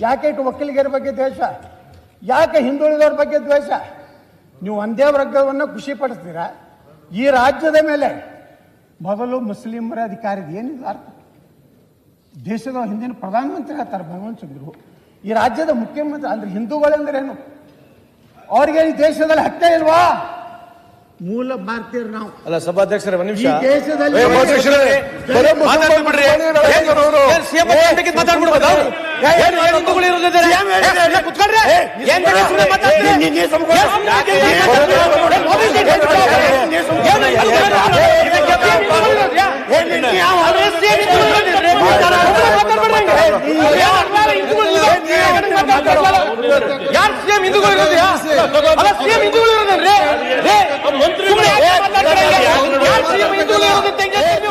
ಯಾಕೆ ಇಟ್ಟು ಒಕ್ಕಲಿಗರ ಬಗ್ಗೆ ದ್ವೇಷ? ಯಾಕೆ ಹಿಂದುಳಿದವ್ರ ಬಗ್ಗೆ ದ್ವೇಷ? ನೀವು ಒಂದೇ ವರ್ಗವನ್ನು ಖುಷಿ ಪಡಿಸ್ತೀರಾ ಈ ರಾಜ್ಯದ ಮೇಲೆ ಮೊದಲು ಮುಸ್ಲಿಮರ ಅಧಿಕಾರ ಇದೆ ಏನಿಲ್ಲ ಅರ್ಥ. ದೇಶದ ಹಿಂದಿನ ಪ್ರಧಾನಮಂತ್ರಿ ಆಗ್ತಾರೆ ಭಗವಂತ ಚಂದ್ರು. ಈ ರಾಜ್ಯದ ಮುಖ್ಯಮಂತ್ರಿ ಅಂದ್ರೆ ಹಿಂದೂಗಳೆಂದ್ರೇನು? ಅವ್ರಿಗೆ ಈ ದೇಶದಲ್ಲಿ ಹತ್ತೆ ಇಲ್ವಾ? ಮೂಲ ಭಾರತೀಯರು ನಾವು. ಅಲ್ಲ ಸಭಾಧ್ಯಕ್ಷರೇ ನಿಮಿಷ. ದೇಶದಲ್ಲಿ ಯಾರ್ ಸಿಎಂ ಹಿಂದೂಗಳು ಇರೋದು ಅಲ್ಲ ಸಿಎಂ ಹಿಂದೂಗಳು ಇರೋದನ್ರಿ ಮಂತ್ರಿ ಯಾರು ಸಿಎಂ ಹಿಂದೂಗಳು ಇರೋದು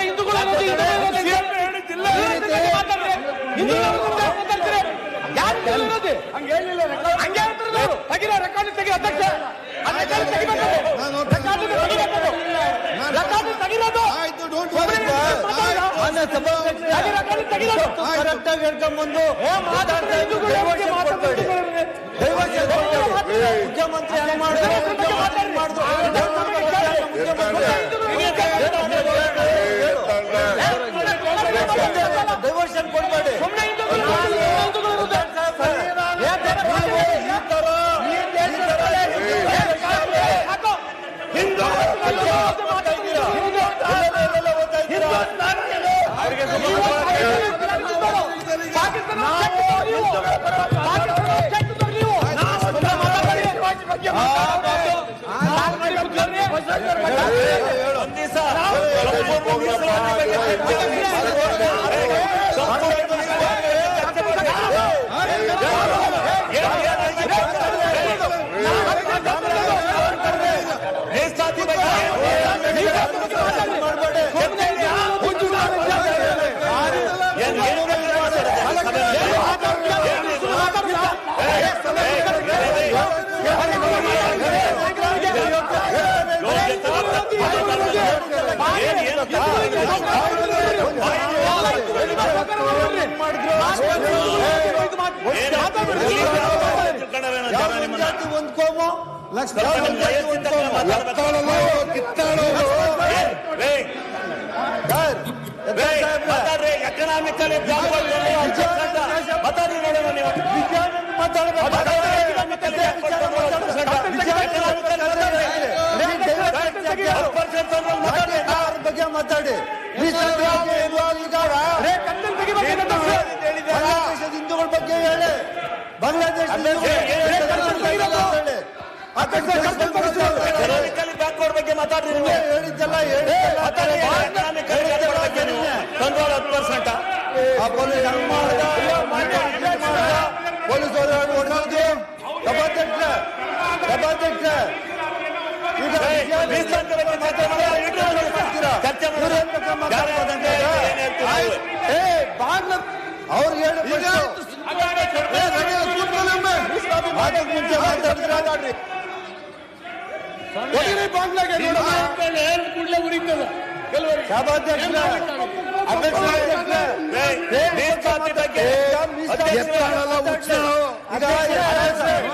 ಹಿಂದೂಗಳು ಇರೋದು ಅಂತ ಯಾಕ್? ಯಾರ್ ಹೇಳ್ತಿರೋದು ಅವ್ರು. ತೆಗೀರಿ, ರೆಕಾರ್ಡ್ ತೆಗಿ ಅಧ್ಯಕ್ಷ ರೆಕಾರ್ಡ್ ತೆಗಿಬೇಕು ಅದು. ರೆಕಾರ್ಡ್ ತೆಗಿಬೇಕು ಅದು. ರೆಕಾರ್ಡ್ ತೆಗಿರೋದು. ಒಬ್ರೇ ಬಗ್ಗೆ ಮಾತಾಡ್ರಿ. ಮುಖ್ಯಮಂತ್ರಿ ಹೆಂಗ್ ಮಾಡಿದ್ರು ಡೈವರ್ಷನ್ ಕೊಡ್ಬೇಡಿ ಸುಮ್ನೆ ಹಿಂದೂಗಳು ಏನ್ ಏನು ಜಾತಿ ಒಂದ್ ಕೋಮು ಲಕ್ಷ ಮಾತಾಡ್ರಿ ಎಕನಾಮಿಕಲಿ ನೀವು ಬಗ್ಗೆ ಮಾತಾಡಿ? ಬಾಂಗ್ಲಾದೇಶದ ಹಿಂದೂಗಳ ಬಗ್ಗೆ ಹೇಳಿ. ಬ್ಯಾಕ್ವರ್ಡ್ ಬಗ್ಗೆ ಮಾತಾಡ್ರಿ ಹೇಳಿದ್ದೆಲ್ಲ ಹತ್ತು ಪರ್ಸೆಂಟ್ ಆ ಪೊಲೀಸ್ ಹಂಗ್ ಮಾಡ್ದ? ಪೊಲೀಸ್ ಅವರು ಹೊಡೆದು ಸಭಾಧ್ಯಕ್ಷ ಸಭಾಧ್ಯಕ್ಷ ಈಗ ಮೀಸಲಾತಿ ಬಗ್ಗೆ ಮಾತಾಡ್ತೀರಾ? ಇವ್ರು ಏನ್ ಬೇಕಾದ್ರೂ ಮಾತಾಡ್ಬೋದಂತೆ? ಆಯ್ತು. ಏ, ಬಾಗ್ಲ ಅವ್ರು ಹೇಳಿ ಅದಕ್ಕೆ ಮುಂಚೆ ಮಾತಾಡಿದ್ರೆ ಮಾತಾಡ್ರಿ ಸಭಾಧ್ಯಕ್ಷ ಮೀಸಲಾತಿ ಬಗ್ಗೆ ಎತ್ತಾಳಲ್ಲ ಉಚ್ಚಾಳು. ಈಗ ಈಗ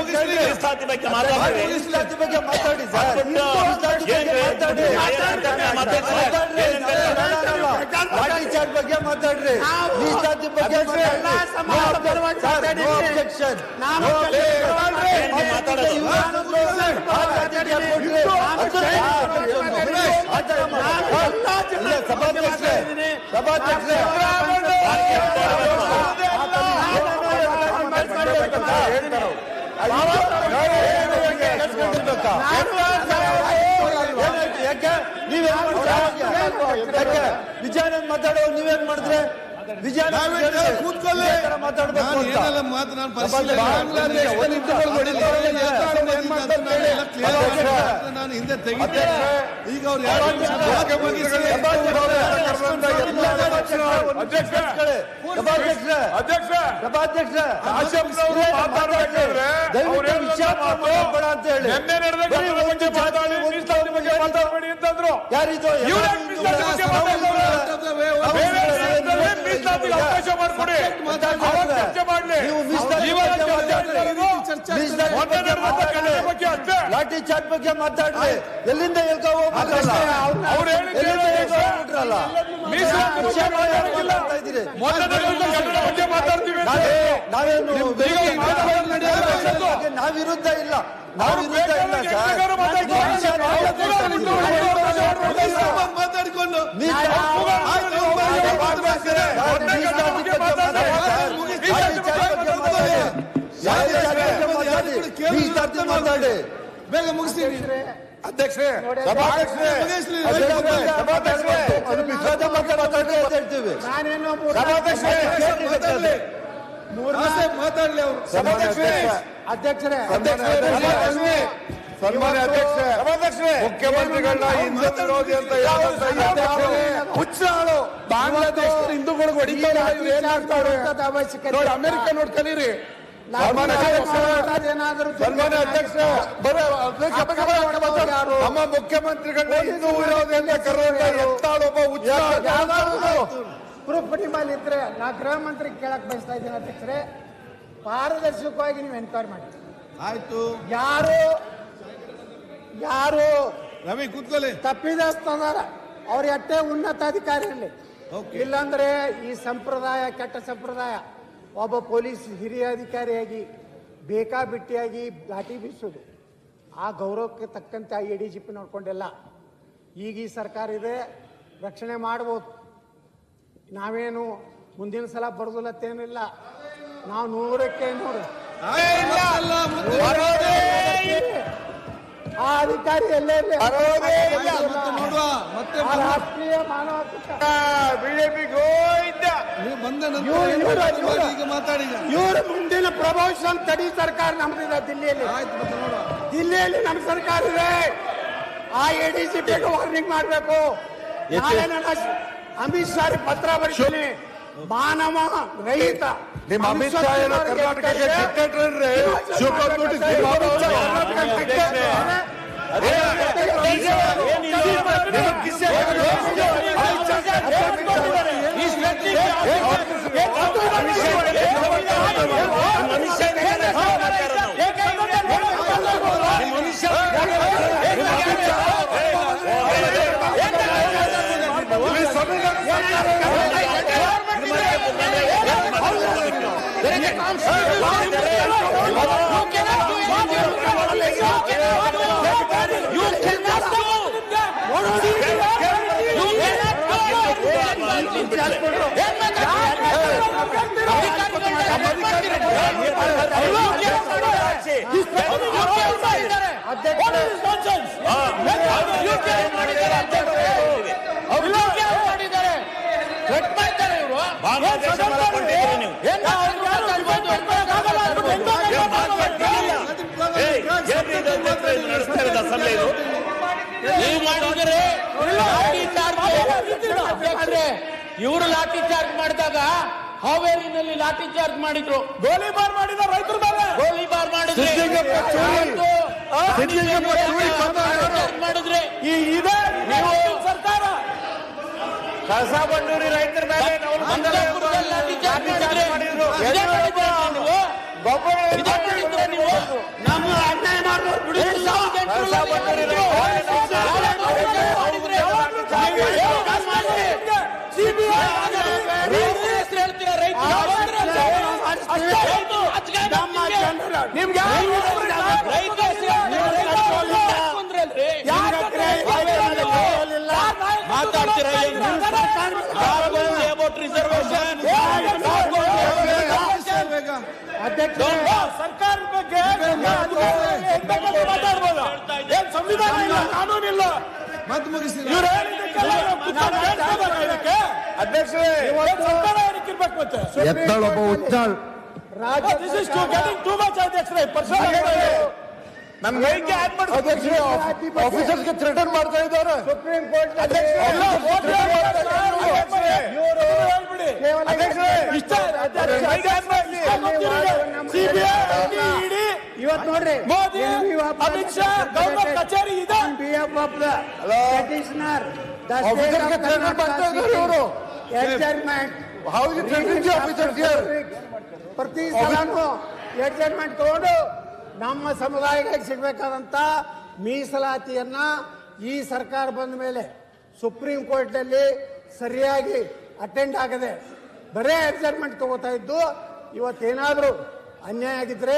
ಮಾತಾಡ್ಲಿ. ಅವ್ರಿಗೆ ತಾಕತ್ತಿದೆ ಅಂತ ಚರ್ಚೆ ಮಾಡ್ಸಕ್ಕೆ ಅಧ್ಯಕ್ಷ ಮೀಸಲಾತಿ ಬಗ್ಗೆ ಮಾತಾಡ್ರಿ ಮೀಸಲಾತಿ ಬಗ್ಗೆ ಯಾಕೆ ನೀವೇನ್ ಯಾಕೆ? ವಿಜಯಾನಂದ್ ಮಾತಾಡೋ ನೀವೇನ್ ಮಾಡಿದ್ರೆ ನಾನು ಹಿಂದೆ ತೆಗಿತೆ ಈಗ ಅವ್ರು ಮಾತಾಡಬೇಡಿ ಅಂತಂದ್ರು. ಯಾರಿದು ರಾಜ್ಯದಲ್ಲಿ ಮೀಸಲಾತಿಗೆ ಅವಕಾಶ ಮಾಡಿಕೊಡಿ. ಚರ್ಚೆ ಮಾಡ್ಲಿ. ನೀವು ಮೀಸಲಾತಿ ಇವಾಗ ಬಗ್ಗೆ ಚರ್ಚೆ ಮಾತಾಡಿ. ಆಗ್ತಿರೋದು ನಾವಿರುದ್ಧ ಇಲ್ಲ ಬಗ್ಗೆ ಇಲ್ಲ. ಬಗ್ಗೆ ಮಾತಾಡಿ. ಬೇಗ ಮುಗಿಸ್ತೀನಿ. ಅಧ್ಯಕ್ಷರೇ. ಸಭಾಧ್ಯಕ್ಷರೇ ಸಭಾಧ್ಯಕ್ಷರೇ. ಅಂತ ಹೇಳ್ತೀವಿ. ಸಭಾಧ್ಯಕ್ಷರೇ ಮಾತಾಡ್ಲಿ. ಅವರು. ಸಭಾಧ್ಯಕ್ಷರೇ. ಅಧ್ಯಕ್ಷರೇ. ಅಧ್ಯಕ್ಷರೇ ಸನ್ಮಾನ್ಯ ಅಧ್ಯಕ್ಷ. ಸಭಾಧ್ಯಕ್ಷರೇ. ಮುಖ್ಯಮಂತ್ರಿಗಳನ್ನ ಹಿಂದೂ ವಿರೋಧಿ ಅಂತ ಹುಚ್ಚಾಳು ಬಾಂಗ್ಲಾದೇಶ ಹಿಂದೂಗಳಿಗೆ ಹೊಡಿತಾರೆ ಅಮೆರಿಕ ನೋಡಿ ಕಲೀರಿ. ನಮ್ಮ ಮುಖ್ಯಮಂತ್ರಿಗಳನ್ನ ವಿರೋಧಿ ಅಂತ ಕರೆಯುವಂತ ಎತ್ತಾಳೊಬ್ಬ ಪ್ರೂಫ್ ನಿಮ್ಮಲ್ಲಿ ಇದ್ರೆ ನಾ ಗೃಹ ಮಂತ್ರಿ ಕೇಳಕ್ ಬಯಸ್ತಾ ಇದ್ದೀನಿ ಅಧ್ಯಕ್ಷರೇ. ಪಾರದರ್ಶಕವಾಗಿ ನೀವು ಎನ್ಕ್ವೈರಿ ಮಾಡಿ. ಆಯ್ತು. ಯಾರು? ಯಾರು? ರವಿ ಕೂತ್ಕೊಳ್ಳಿ. ತಪ್ಪಿದಸ್ತದಾರ ಅವ್ರ ಎಟ್ಟೆ ಉನ್ನತಾಧಿಕಾರಿ ಇರಲಿ. ಇಲ್ಲಾಂದ್ರೆ ಈ ಸಂಪ್ರದಾಯ ಕೆಟ್ಟ ಸಂಪ್ರದಾಯ. ಒಬ್ಬ ಪೊಲೀಸ್ ಹಿರಿಯ ಅಧಿಕಾರಿಯಾಗಿ ಬೇಕಾಬಿಟ್ಟಿಯಾಗಿ ಲಾಠಿ ಬೀಸೋದು. ಆ ಗೌರವಕ್ಕೆ ತಕ್ಕಂತೆ ಎ ಡಿ ಜಿ ಪಿ ನೋಡ್ಕೊಂಡಿಲ್ಲ. ಈಗ ಈ ಸರ್ಕಾರ ಇದೆ, ರಕ್ಷಣೆ ಮಾಡ್ಬೋದು. ನಾವೇನು ಮುಂದಿನ ಸಲ ಬರೋದಿಲ್ಲತ್ತೇನಿಲ್ಲ ನಾವು ನೂರಕ್ಕೆ ನೂರು. ಆ ಅಧಿಕಾರಿ ಎಲ್ಲೇ ರಾಷ್ಟ್ರೀಯ ಮಾನವ ಹಕ್ಕು ಬಿಜೆಪಿ ಗೋಯ್ತ ನೀವು ಬಂದ ಇವ್ರು- ಮುಂದಿನ ಪ್ರಮೋಷನ್ ತಡಿ ಸರ್ಕಾರ ನಮ್ದಿದೆ ದಿಲ್ಲಿಯಲ್ಲಿ. ದಿಲ್ಲಿಯಲ್ಲಿ ನಮ್ಮ ಸರ್ಕಾರ ಇದೆ. ಆ ಎ ಡಿ ಸಿ ವಾರ್ನಿಂಗ್ ಮಾಡಬೇಕು. ನಾಳೆ ನನ್ನ ಅಮಿತ್ ಶಾ ಪತ್ರ ಬರೀತೀನಿ. ಮಾನವ ರಹಿತ ನಿಮ್ಮ ಅಮಿತ್ ಶಾ ಏನೋ ಕರ್ನಾಟಕಕ್ಕೆ dictator ಏನ್ರಿ? ಶಿವಕುಮಾರ್ ನೋಟಿಸ್ ನಿಮ್ಮ ಅಮಿತ್ ಕರ್ನಾಟಕಕ್ಕೆ dictator. ಇಲ್ಲಿ ಸಂವಿಧಾನ ನೀವು ಮಾಡಿದರೆ ಲಾಠಿ ಚಾರ್ಜ್ ಅಧ್ಯಕ್ಷರೇ ಇವರು ಲಾಠಿ ಚಾರ್ಜ್ ಮಾಡಿದಾಗ ಹಾವೇರಿನಲ್ಲಿ ಲಾಠಿ ಚಾರ್ಜ್ ಮಾಡಿದ್ರು ಗೋಲಿಬಾರ್ ಮಾಡಿದ ರೈತರ ಮೇಲೆ ಗೋಲಿಬಾರ್ ಮಾಡಿದ್ರೆ ಮಾಡಿದ್ರೆ ಈ ಇದೇ ನೀವು ಸರ್ಕಾರ ಕಳಸಾ ಬಂಡೂರಿ ರೈತರ ಮೇಲೆ ನಾವು ಮಂಗಳಪುರದಲ್ಲಿ ಲಾಠಿ ಚಾರ್ಜ್ ಮಾಡಿದ್ರೆ ಮಾಡಿದ್ರು. ಇದೇ ಮಾಡಿದ್ರಾ ನೀವು ಗೊಬ್ಬರ ಇದೇ ಮಾಡಿದ್ರಾ. ನೀವು ನಮ್ಮ ಅನ್ಯಾಯ ಮಾಡೋರು ಬಿಡಿ. ಮಾತಾಡ್ತೀರಾ ಸರ್ಕಾರದ ಬಗ್ಗೆ ಮಾತಾಡ್ಬೋದ ಏನ್ ಸಂವಿಧಾನ ಇಲ್ಲ ಕಾನೂನು ಇಲ್ಲ ಮತ್ತೆ ಮುಗಿಸಿ ಇವ್ರು ಹೇಳಿದ್ದಕ್ಕೆಲ್ಲ ನಾವು ಕೂತ್ಕೊಂಡು ಕೇಳ್ಕೊಬೇಕಾ ಇದಕ್ಕೆ? ಅಧ್ಯಕ್ಷರೇ ಸರ್ಕಾರ ಏನಕ್ಕೆ ಇರ್ಬೇಕು ಮತ್ತೆ ಎತ್ತಾಳೊಬ್ಬ ಹುಚ್ಚಾಳ್ ರಾಜ್ಯ this is to getting too much ಅಧ್ಯಕ್ಷರೇ ಪರ್ಸನಲ್ ನನ್ನ ಮೈಗೆ ಆಡ್ ಮಾಡಿ ಅಧ್ಯಕ್ಷರೇ ಆಫೀಸರ್ಸ್ಗೆ ಥ್ರೆಟನ್ ಮಾಡ್ತಾ ಇದ್ದಾರೆ ಸುಪ್ರೀಂ ಕೋರ್ಟ್ ಎಲ್ಲ vote ಅಧ್ಯಕ್ಷರೇ, ಇವ್ರು ಹೇಳ್ಬಿಡಿ. ಕೇವಲ ಅಧ್ಯಕ್ಷರೇ, ಇಷ್ಟ ಅಧ್ಯಕ್ಷರೇ, ಮೈಗೆ ಆಡ್ ಮಾಡ್ಲಿ. CBI, ED, ಇವತ್ತು ನೋಡ್ರಿ ಮೋದಿ, ಅಮಿತ್ ಶಾ, ಗೌರ್ಮೆಂಟ್ ಕಚೇರಿ ಇದೆ. ಪೆಟಿಷನರ್ Officer ಗೆ threaten ಮಾಡ್ತಾ ಇದ್ದಾರೆ ಇವರು. ಎಡ್ಜರ್ಮೆಂಟ್ How is it threatening the officers here? ಪ್ರತಿ ಸಲನು ಎಡ್ಜರ್ಮೆಂಟ್ ತಗೊಂಡು ನಮ್ಮ ಸಮುದಾಯಗಳಿಗೆ ಸಿಗಬೇಕಾದಂಥ ಮೀಸಲಾತಿಯನ್ನ ಈ ಸರ್ಕಾರ ಬಂದ ಮೇಲೆ ಸುಪ್ರೀಂ ಕೋರ್ಟ್ನಲ್ಲಿ ಸರಿಯಾಗಿ ಅಟೆಂಡ್ ಆಗದೆ ಬರೇ ಅಡ್ಜಸ್ಟ್ಮೆಂಟ್ ತಗೋತಾ ಇದ್ದು ಇವತ್ತೇನಾದರೂ ಅನ್ಯಾಯ ಆಗಿದ್ರೆ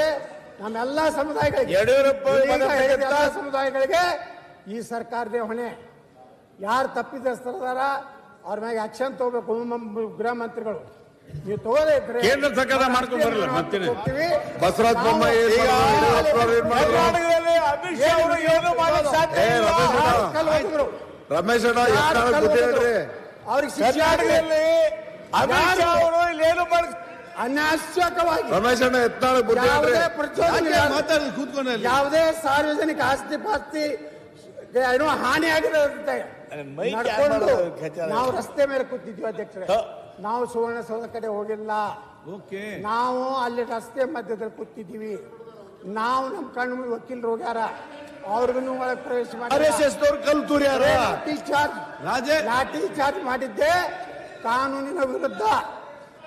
ನಮ್ಮೆಲ್ಲ ಸಮುದಾಯಗಳಿಗೆ ಎಲ್ಲ ಸಮುದಾಯಗಳಿಗೆ ಈ ಸರ್ಕಾರದೇ ಹೊಣೆ. ಯಾರು ತಪ್ಪಿದಸ್ತರದಾರ ಅವ್ರ ಮ್ಯಾಗೆ ಆಕ್ಷನ್ ತಗೋಬೇಕು ಗೃಹ ಮಂತ್ರಿಗಳು. ನೀವು ತಗೋದೇ ಇದ್ರೆ ಕೇಂದ್ರ ಸರ್ಕಾರ ಮಾಡ್ಕೊಂಡು ಬರಲ್ಲ, ಮತ್ತೇನೆ? ಹೋಗ್ತೀವಿ. ಬಸವರಾಜ ಬೊಮ್ಮಾಯಿ ಈಗ ಮಾಡಿದ್ರು, ಯಡಿಯೂರಪ್ಪ ಅವ್ರು ಏನ್ ಮಾಡಿದ್ರು? ಕರ್ನಾಟಕದಲ್ಲಿ ಅಮಿತ್ ಶಾ ಅವರು ಏನು ಮಾಡಕ್ ಸಾಧ್ಯ ಏ, ಇಲ್ಲ. ರಮೇಶ್ ಅಣ್ಣ. ಯಾರ್ ಕಲ್ಲು ಹೋದ್ರು? ರಮೇಶ್ ಅಣ್ಣ ಎಷ್ಟು ಕಲ್ಲು ಬುದ್ಧಿ ಹೇಳ್ರಿ ಅವ್ರಿಗೆ ಶಿಕ್ಷೆ ಆಗ್ಲಿ. ಕರ್ನಾಟಕದಲ್ಲಿ ಅಮಿತ್ ಶಾ ಅವರು ಇಲ್ಲೇನು ಮಾಡಕ್ ಅನಾವಶ್ಯಕವಾಗಿ ರಮೇಶ್ ಅಣ್ಣ ಎತ್ತಾಳ ಬುದ್ಧಿ ಹೇಳ್ರಿ ಯಾವುದೇ ಪ್ರಚೋದನೆ ಯಾಕೆ ಮಾತಾಡಿ ಕೂತ್ಕೊಂಡಲ್ಲಿ ಯಾವುದೇ ಸಾರ್ವಜನಿಕ ಆಸ್ತಿ ಪಾಸ್ತಿ ಏನೋ ಹಾನಿ ಆಗಿದೆ ಮೈಕ್ ಯಾರ್ ನಡ್ಕೊಂಡು ಮಾಡೋದು ನಾವು ರಸ್ತೆ ಮೇಲೆ ಕೂತಿದ್ವಿ ಅಧ್ಯಕ್ಷರೇ ಹ. ನಾವು ಸುವರ್ಣಸೌಧ ಕಡೆ ಹೋಗಿಲ್ಲ. ಓಕೆ. ನಾವು ಅಲ್ಲಿ ರಸ್ತೆ ಮಧ್ಯದಲ್ಲಿ ಕೂತಿದ್ದೀವಿ. ನಾವು ನಮ್ಮ ಕಣ್ಣು ಮುಂದೆ ವಕೀಲರು ಹೋಗ್ಯಾರ. ಅವ್ರಿಗೂ ಒಳಗೆ ಪ್ರವೇಶ ಆರ್ ಎಸ್ ಮಾಡಿ ಎಸ್ ದವ್ರು ಕಲ್ ತೂರ್ಯಾರ? ಲಾಠಿ ಚಾರ್ಜ್ ರಾಜೇ? ಲಾಠಿ ಚಾರ್ಜ್ ಮಾಡಿದ್ದೆ. ಕಾನೂನಿನ ವಿರುದ್ಧ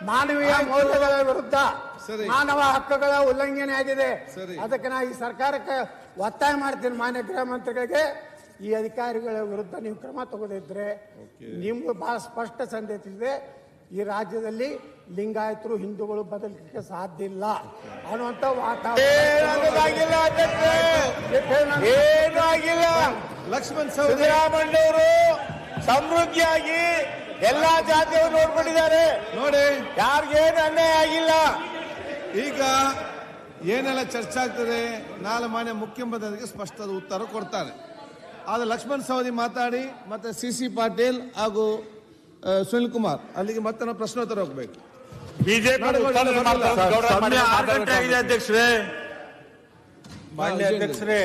ಮಾನವೀಯ ಮೌಲ್ಯಗಳ ವಿರುದ್ಧ ಸರಿ. ಮಾನವ ಹಕ್ಕುಗಳ ಉಲ್ಲಂಘನೆ ಆಗಿದೆ. ಸರಿ. ಅದಕ್ಕೆ ನಾ ಈ ಸರ್ಕಾರಕ್ಕೆ ಒತ್ತಾಯ ಮಾಡ್ತೀನಿ ಮಾನ್ಯ ಗೃಹ ಮಂತ್ರಿಗಳಿಗೆ. ಈ ಅಧಿಕಾರಿಗಳ ವಿರುದ್ಧ ನೀವು ಕ್ರಮ ತಗೋದಿದ್ರೆ ನಿಮ್ಗೆ ಬಹಳ ಸ್ಪಷ್ಟ ಸಂದೇಶ ಇದೆ. ಈ ರಾಜ್ಯದಲ್ಲಿ ಲಿಂಗಾಯತರು ಹಿಂದೂಗಳು ಬದಲಿಕ್ಕೆ ಸಾಧ್ಯ ಇಲ್ಲ ಅನ್ನುವಂತ ವಾತಾವರಣ. ಲಕ್ಷ್ಮಣ್ ಸಿದ್ದರಾಮಯ್ಯವರು ಸಮೃದ್ಧಿಯಾಗಿ ಎಲ್ಲಾ ಜಾತಿಯವರು ನೋಡ್ಕೊಂಡಿದ್ದಾರೆ. ನೋಡಿ. ಯಾರಿಗೇನು ಅನ್ಯಾಯ ಆಗಿಲ್ಲ. ಈಗ ಏನೆಲ್ಲ ಚರ್ಚೆ ಆಗ್ತದೆ ನಾಳೆ ಮಾನ್ಯ ಮುಖ್ಯಮಂತ್ರಿಗೆ ಸ್ಪಷ್ಟದ ಉತ್ತರ ಕೊಡ್ತಾರೆ. ಆದ್ರೆ ಲಕ್ಷ್ಮಣ್ ಸವದಿ ಮಾತಾಡಿ ಮತ್ತೆ ಸಿ ಸಿ ಪಾಟೀಲ್ ಹಾಗೂ ಸುನಿಲ್ ಕುಮಾರ್ ಅಲ್ಲಿಗೆ ಮತ್ತೆ ನಾವು ಪ್ರಶ್ನೋತ್ತರ ಹೋಗ್ಬೇಕು. ಬಿಜೆಪಿ ಅಧ್ಯಕ್ಷರೇ. ಮಾನ್ಯ ಅಧ್ಯಕ್ಷರೇ